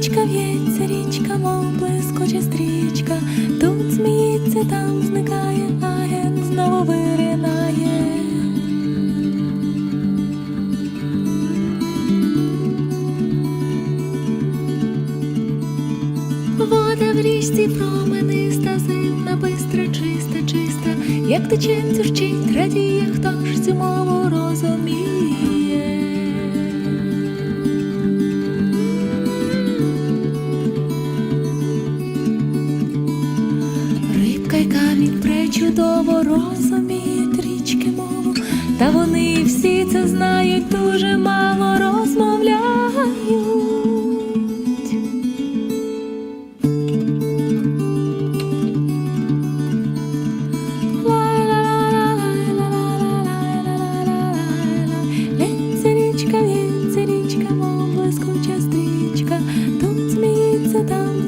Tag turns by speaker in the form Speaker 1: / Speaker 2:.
Speaker 1: Річка в'ється, річка, мов блискоче стрічка, тут сміється, там зникає, а ген знову виринає. Вода в річці промениста, зимна, бистра, чиста, чиста, як тече, цю радіє, хто ж цю мову Рибка камінь пречудово розуміють річки мову, та вони всі це знають, дуже мало розмовляють. Лється річка, в'ється річка, мов блискуча стрічка, тут сміється, там